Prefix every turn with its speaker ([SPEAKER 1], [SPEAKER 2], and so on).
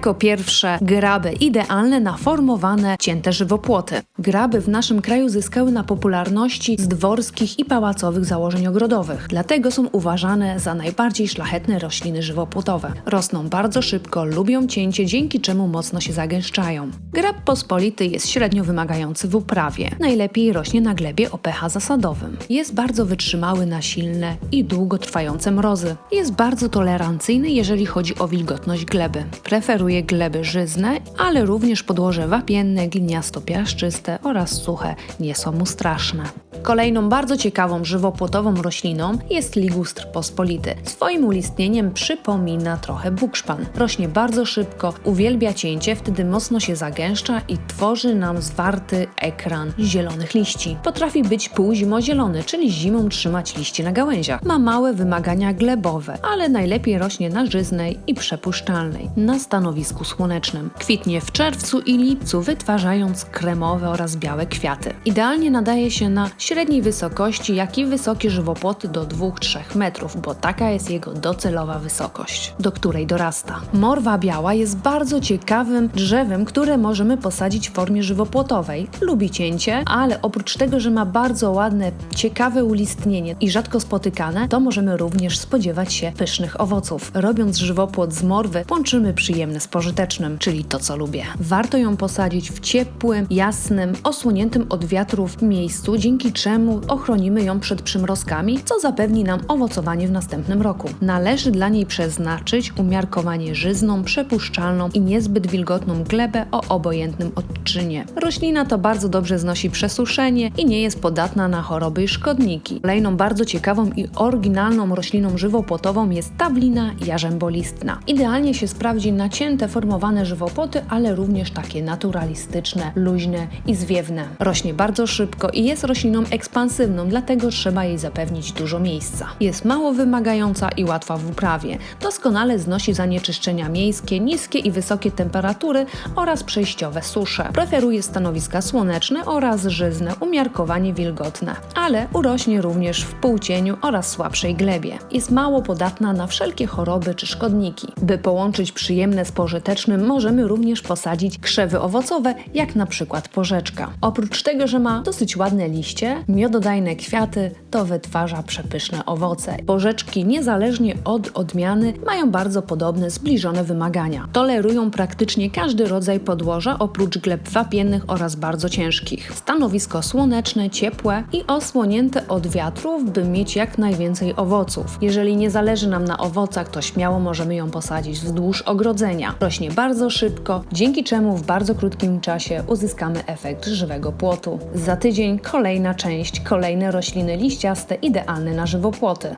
[SPEAKER 1] Jako pierwsze graby idealne na formowane, cięte żywopłoty. Graby w naszym kraju zyskały na popularności z dworskich i pałacowych założeń ogrodowych, dlatego są uważane za najbardziej szlachetne rośliny żywopłotowe. Rosną bardzo szybko, lubią cięcie, dzięki czemu mocno się zagęszczają. Grab pospolity jest średnio wymagający w uprawie. Najlepiej rośnie na glebie o pH zasadowym. Jest bardzo wytrzymały na silne i długotrwające mrozy. Jest bardzo tolerancyjny, jeżeli chodzi o wilgotność gleby. Preferuje gleby żyzne, ale również podłoże wapienne, gliniasto-piaszczyste oraz suche nie są mu straszne. Kolejną bardzo ciekawą żywopłotową rośliną jest ligustr pospolity. Swoim ulistnieniem przypomina trochę bukszpan. Rośnie bardzo szybko, uwielbia cięcie, wtedy mocno się zagęszcza i tworzy nam zwarty ekran zielonych liści. Potrafi być półzimozielony, czyli zimą trzymać liście na gałęziach. Ma małe wymagania glebowe, ale najlepiej rośnie na żyznej i przepuszczalnej, na stanowisku słonecznym. Kwitnie w czerwcu i lipcu, wytwarzając kremowe oraz białe kwiaty. Idealnie nadaje się na średniej wysokości, jak i wysokie żywopłoty do 2-3 metrów, bo taka jest jego docelowa wysokość, do której dorasta. Morwa biała jest bardzo ciekawym drzewem, które możemy posadzić w formie żywopłotowej. Lubi cięcie, ale oprócz tego, że ma bardzo ładne, ciekawe ulistnienie i rzadko spotykane, to możemy również spodziewać się pysznych owoców. Robiąc żywopłot z morwy, łączymy przyjemne z pożytecznym, czyli to, co lubię. Warto ją posadzić w ciepłym, jasnym, osłoniętym od wiatrów miejscu, dzięki czemu ochronimy ją przed przymrozkami, co zapewni nam owocowanie w następnym roku. Należy dla niej przeznaczyć umiarkowanie żyzną, przepuszczalną i niezbyt wilgotną glebę o obojętnym odczynie. Roślina to bardzo dobrze znosi przesuszenie i nie jest podatna na choroby i szkodniki. Kolejną bardzo ciekawą i oryginalną rośliną żywopłotową jest tawlina jarzębolistna. Idealnie się sprawdzi na cięte, formowane żywopłoty, ale również takie naturalistyczne, luźne i zwiewne. Rośnie bardzo szybko i jest rośliną ekspansywną, dlatego trzeba jej zapewnić dużo miejsca. Jest mało wymagająca i łatwa w uprawie. Doskonale znosi zanieczyszczenia miejskie, niskie i wysokie temperatury oraz przejściowe susze. Preferuje stanowiska słoneczne oraz żyzne, umiarkowanie wilgotne, ale urośnie również w półcieniu oraz słabszej glebie. Jest mało podatna na wszelkie choroby czy szkodniki. By połączyć przyjemne z pożytecznym, możemy również posadzić krzewy owocowe, jak na przykład porzeczka. Oprócz tego, że ma dosyć ładne liście, miododajne kwiaty, to wytwarza przepyszne owoce. Porzeczki, niezależnie od odmiany, mają bardzo podobne, zbliżone wymagania. Tolerują praktycznie każdy rodzaj podłoża, oprócz gleb wapiennych oraz bardzo ciężkich. Stanowisko słoneczne, ciepłe i osłonięte od wiatrów, by mieć jak najwięcej owoców. Jeżeli nie zależy nam na owocach, to śmiało możemy ją posadzić wzdłuż ogrodzenia. Rośnie bardzo szybko, dzięki czemu w bardzo krótkim czasie uzyskamy efekt żywego płotu. Za tydzień kolejna część, kolejne rośliny liściaste idealne na żywopłoty.